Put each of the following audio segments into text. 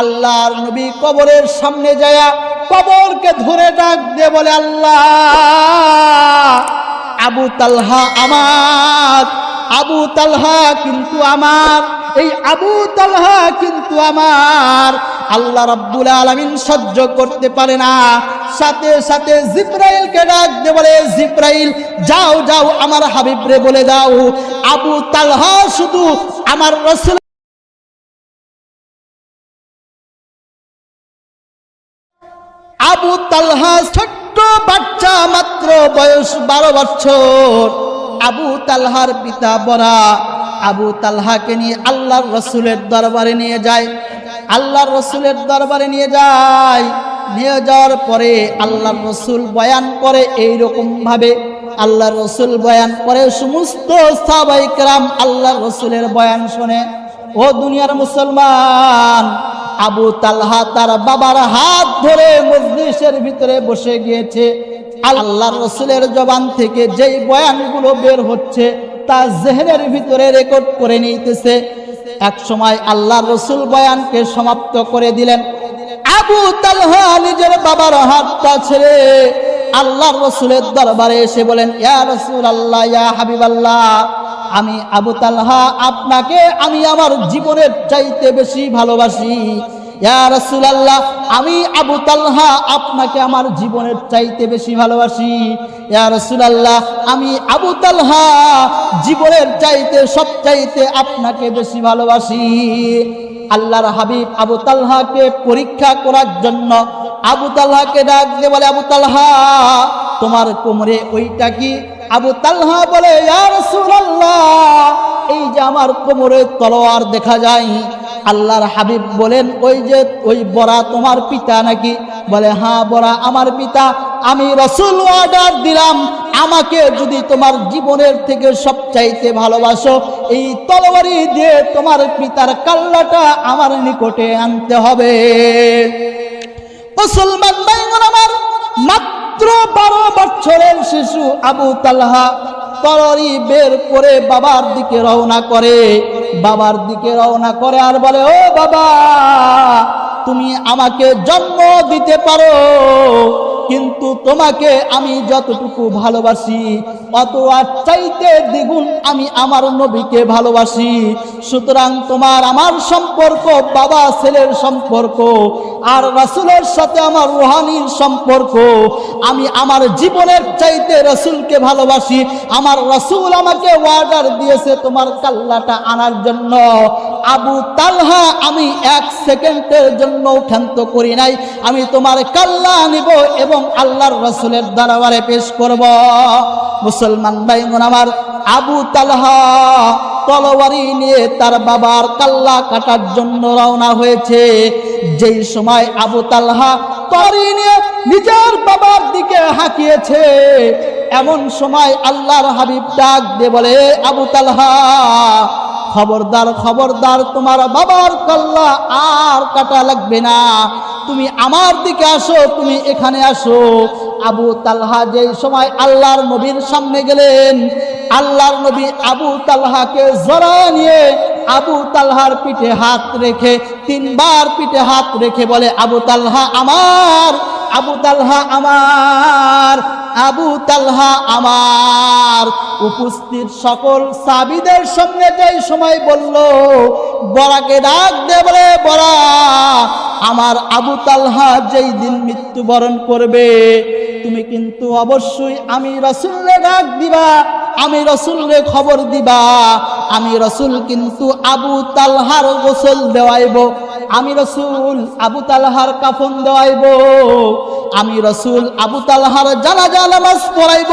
আল্লাহর নবী কবরের সামনে যায় কবরকে ধরে ডাক দিয়ে বলে, আল্লাহ, আবু তালহা আমার, আবু তালহা কিন্তু আমার, এই আবু তালহা কিন্তু আমার। আল্লাহ রাব্বুল আলামিন সহ্য করতে পারে না। সাথে সাথে জিব্রাইলকে ডাক দিয়ে বলে, জিব্রাইল, যাও যাও আমার হাবিবরে বলে দাও। আবু তালহা শুধু আমার রসুল আবু তালহা ছোট্ট বাচ্চা মাত্র বয়স বারো বছর। আবু তালহার পিতা বরা আবু তালহাকে নিয়ে আল্লাহর রসুলের দরবারে নিয়ে যায়। আল্লাহর রসুলের দরবারে নিয়ে যায়। নিয়ে যাওয়ার পরে আল্লাহর রসুল বয়ান করে এই ভাবে আল্লাহর রসুল বয়ান করে সমস্ত সাবাইকরাম আল্লাহর রসুলের বয়ান শোনে। ও দুনিয়ার মুসলমান আবু তালহা তার বাবার হাত ধরে মজলিসের ভিতরে বসে গিয়েছে। আল্লাহ রসুলের জবান থেকে যেই বয়ানগুলো বের হচ্ছে, তা জেহেনের ভিতরে রেকর্ড করে নিতেছে। এক সময় আল্লাহ রসুল বয়ানকে সমাপ্ত করে দিলেন। আবু তালহা নিজের বাবার হাতটা ছেড়ে আল্লাহ রসুলের দরবারে এসে বলেন, ইয়া রসুল আল্লাহ ইয়া হাবিব আল্লাহ আমি আবু তালহা আপনাকে আমি আমার জীবনের চাইতে বেশি ভালোবাসি। ইয়া রাসূলুল্লাহ, আমি আবু তালহা আপনাকে আমার জীবনের চাইতে বেশি ভালোবাসি। ইয়া রাসূলুল্লাহ, আমি আবু তালহা জীবনের চাইতে সব চাইতে আপনাকে বেশি ভালোবাসি। আল্লাহর হাবিব আবু তালহাকে পরীক্ষা করার জন্য আবু তালহাকে ডাক দিয়ে বলে, আবু তালহা, তোমার কোমরে ওইটা কি আবু তালহা বলে এই যে আমার কোমরে তলোয়ার দেখা যায়। আল্লাহর হাবিব বলেন, ওই যে, ওই বড়া তোমার পিতা নাকি? বলে হ্যাঁ বড়া, আমার পিতা। আমি রসুল অর্ডার দিলাম, আমাকে যদি তোমার জীবনের থেকে সবচাইতে ভালোবাসো, এই তলোয়ারি দিয়ে তোমার পিতার কাল্লাটা আমার নিকটে আনতে হবে। মুসলমান আমার মাত্র বারো বছরের শিশু আবু তালহা তররি বের করে বাবার দিকে রওনা করে, বাবার দিকে রওনা করে আর বলে, ও বাবা, তুমি আমাকে জন্ম দিতে পারো। কিন্তু তোমাকে আমি যতটুকু ভালোবাসি অত আর চাইতে দ্বিগুণ আমি আমার নবীকে ভালোবাসি। সুতরাং তোমার আমার সম্পর্ক, বাবা ছেলের সম্পর্ক, আর রাসুলের সাথে আমার রুহানির সম্পর্ক, আমি আমার জীবনের চাইতে রসুলকে ভালোবাসি। আমার রসুল আমাকে অর্ডার দিয়েছে তোমার কাল্লাটা আনার জন্য। আবু তালহা আমি এক সেকেন্ডের জন্য ক্ষান্ত করি নাই। আমি তোমার কাল্লা নিব এবং আল্লাহর রসুলের দরবারে পেশ করব। মুসলমান ভাই আমার, আবু তালহা তলোয়ারি নিয়ে তার বাবার কাল্লা কাটার জন্য রওনা হয়েছে। যেই সময় আবু তালহা তরি নিয়ে নিজের বাবার দিকে হাঁকিয়েছে, এমন সময় আল্লাহর হাবিব ডাক দিয়ে বলে আবু তালহা খবরদার খবরদার, তোমার বাবার কাল্লা আর কাটা লাগবে না। তুমি আমার দিকে আসো, তুমি এখানে আসো। আবু তালহা যেই সময় আল্লাহর নবীর সামনে গেলেন, আল্লাহর নবী আবু তালহাকে জড়া নিয়ে আবু তালহার পিঠে হাত রেখে, তিনবার পিঠে হাত রেখে বলে, আবু তালহা আমার আবু তালহা আমার, আবু তালহা আমার। উপস্থিত সকল সাবিদের সঙ্গে যেই সময় বলল বরাকে ডাক দে বলে বরা আমার আবু তালহা যেই দিন মৃত্যুবরণ করবে, তুমি কিন্তু অবশ্যই আমি রসুল্লে ডাক দিবা, আমি রসুলরে খবর দিবা। আমি রসুল কিন্তু আবু তালহার গোসল দেওয়াইব। আমি রসুল আবু তালহার কাফন দেওয়াইব। আমি রসুল আবু তালহার জানাজা নামাজ পড়াইব।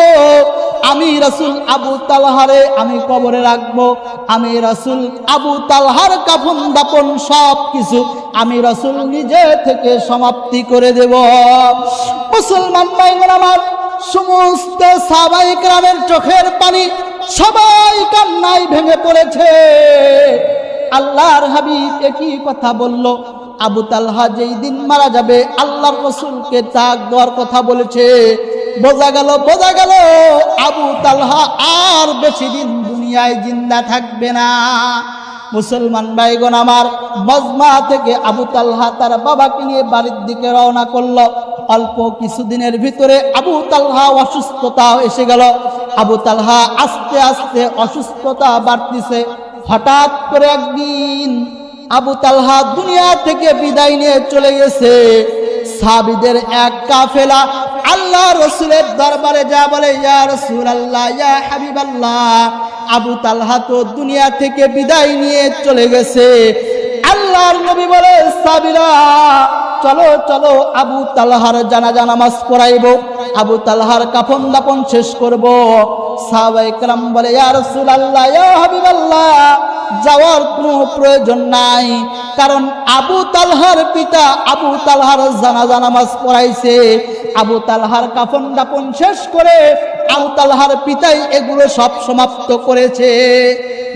আমি রসুল আবু তালহারে আমি কবরে রাখব। আমি রসুল আবু তালহার কাফন দাপন সব কিছু আমি রসুল নিজে থেকে সমাপ্তি করে দেব। মুসলমান আমার, সমস্ত সাবাই গ্রামের চোখের পানি সবাই কান্নায় ভেঙে পড়েছে। আল্লাহর হাবিব একই কথা বলল, আবু তালহা যেই দিন মারা যাবে, আল্লাহর রসুলকে তাক দেওয়ার কথা বলেছে। বোঝা গেল বোঝা গেল, আবু তালহা আর বেশি দিন দুনিয়ায় জিন্দা থাকবে না। মুসলমান ভাইগণ আমার, মজমা থেকে আবু তালহা তার বাবাকে নিয়ে বাড়ির দিকে রওনা করল। অল্প কিছুদিনের ভিতরে আবু তালহা অসুস্থতা এসে গেল। আবু তালহা আস্তে আস্তে অসুস্থতা বাড়তিছে। হঠাৎ করে একদিন আবু তালহা দুনিয়া থেকে বিদায় নিয়ে চলে গেছে। সাবিদের এক কাফেলা আল্লাহ রসুলের দরবারে যা বলে, ইয়া রসুল আল্লাহ ইয়া হাবিব আল্লাহ আবু তালহা তো দুনিয়া থেকে বিদায় নিয়ে চলে গেছে। আল্লাহর নবী বলে সাবিরা চলো চলো আবু তালহার জানাজা নামাজ পড়াইব। আবু তালহার কাফন দাপন শেষ করব। সাহাবাইকরাম বলে, ইয়া সুলাল্লাহ হাবিবাল্লাহ, যাওয়ার কোনো প্রয়োজন নাই। কারণ আবু তালহার পিতা আবু তালহার জানাজা নামাজ পড়াইছে। আবু তালহার কাফন দাপন শেষ করে আবু তালহার পিতাই এগুলো সব সমাপ্ত করেছে।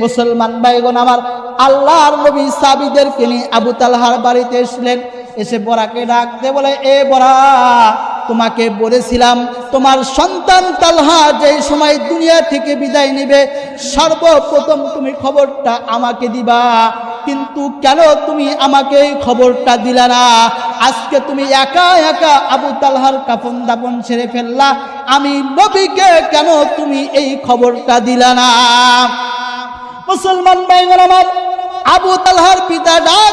মুসলমান ভাইগণ আমার আল্লাহর নবী সাবিদেরকে নিয়ে আবু তালহার বাড়িতে এসলেন। এসে বরাকে ডাকতে বলে, এ বরা তোমাকে বলেছিলাম, তোমার সন্তান তালহা যে সময় দুনিয়া থেকে বিদায় নিবে, সর্বপ্রথম তুমি খবরটা আমাকে দিবা। কিন্তু কেন তুমি আমাকে এই খবরটা দিলা না? আজকে তুমি একা একা আবু তালহার কাফন দাপন সেরে ফেললা। আমি নবীকে কেন তুমি এই খবরটা দিলা না? মুসলমান আমার, আবু তালহার পিতা ডাক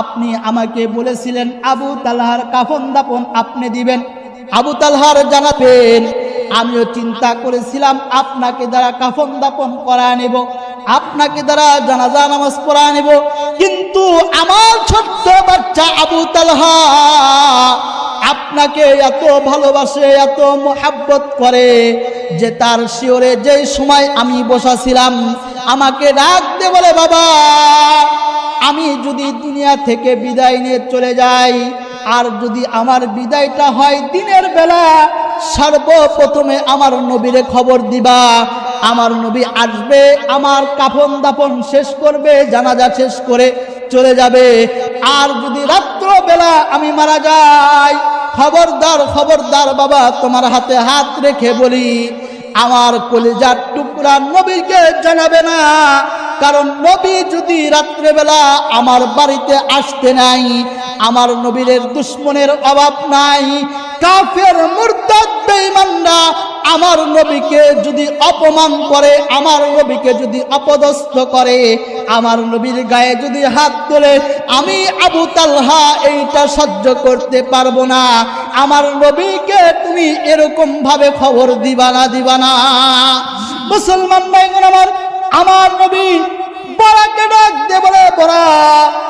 আপনি আমাকে বলেছিলেন, আবু তালহার কাফন দাপন আপনি দিবেন। আবু তালহার জানাবেন, আমিও চিন্তা করেছিলাম, আপনাকে দ্বারা কাফন দাপন করা নেব, আপনাকে দ্বারা জানাজা নামাজ পড়া নেব। কিন্তু আমার ছোট্ট বাচ্চা আবু তালহা, আপনাকে এত ভালোবাসে, এত মোহাব্বত করে যে তার শিওরে যে সময় আমি বসাছিলাম আমাকে ডাকতে বলে, বাবা, আমি যদি দুনিয়া থেকে বিদায় নিয়ে চলে যাই, আর যদি আমার বিদায়টা হয় দিনের বেলা, সর্বপ্রথমে আমার নবীরে খবর দিবা। আমার নবী আসবে, আমার কাফন দাপন শেষ করবে, জানাজা শেষ করে চলে যাবে। আর যদি রাত্রবেলা আমি মারা যাই, খবরদার খবরদার বাবা, তোমার হাতে হাত রেখে বলি, আমার কলিজার টুকরা নবীকে জানাবে না। কারণ নবী যদি রাত্রেবেলা আমার বাড়িতে আসতে নাই, আমার নবীরের দুশ্মনের অভাব নাই। কাফের, মুরতাদ, বেঈমানরা আমার নবীকে যদি অপমান করে, আমার নবীকে যদি অপদস্থ করে, আমার নবীর গায়ে যদি হাত তোলে, আমি আবু তালহা এইটা সহ্য করতে পারব না। আমার নবীকে তুমি এরকম ভাবে খবর দিবা না দিবা না। মুসলমান ভাইগণ আমার আমার নবী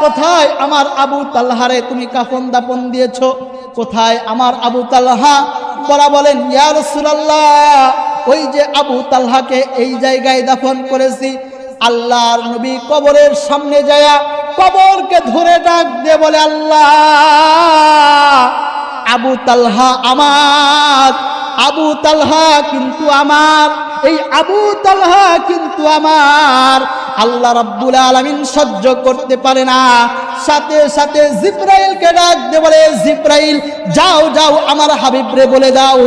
কোথায় আমার আবু তালহারে? তুমি কাফন দাপন দিয়েছ। কোথায় আমার আবু তালহা? বড়া বলেন ওই যে আবু তালহাকে এই জায়গায় দাফন করেছি, আল্লাহর নবী কবরের সামনে যায়া কবরকে ধরে ডাক দিয়ে বলে, আল্লাহ, আবু তালহা আমার, আবু তালহা কিন্তু আমার, এই আবু তালহা কিন্তু আমার। আল্লাহ রাব্বুল আলামিন সহ্য করতে পারে না। সাথে সাথে জিব্রাইলকে ডাকতে বলে, জিব্রাইল, যাও যাও আমার হাবিবরে বলে দাও।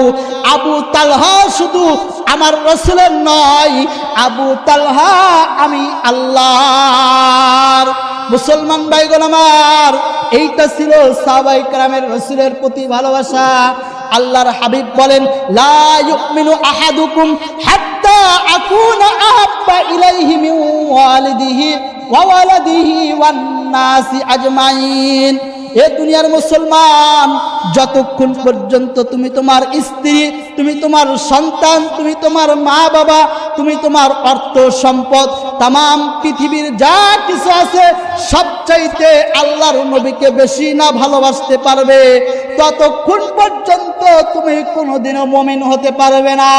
আবু তালহা শুধু আমার রসুলের নয়, আবু তালহা আমি আল্লাহর। মুসলমান ভাইগণ আমার, এইটা ছিল সাবাই গ্রামের রসুলের প্রতি ভালোবাসা। আল্লাহর হাবিব বলেন, লা ইউমিনু আহাদুকুম হাত্তা আকুনা ইলাইহি মিন ওয়ালিদিহি ওয়া ওয়ালাদিহি এ দুনিয়ার মুসলমান, যতক্ষণ পর্যন্ত তুমি তোমার স্ত্রী, তুমি তোমার সন্তান, তুমি তোমার মা বাবা তুমি তোমার অর্থ সম্পদ তাম পৃথিবীর যা কিছু আছে, সবচাইতে আল্লাহর নবীকে বেশি না ভালোবাসতে পারবে। ততক্ষণ পর্যন্ত তুমি কোনোদিনও মমিন হতে পারবে না।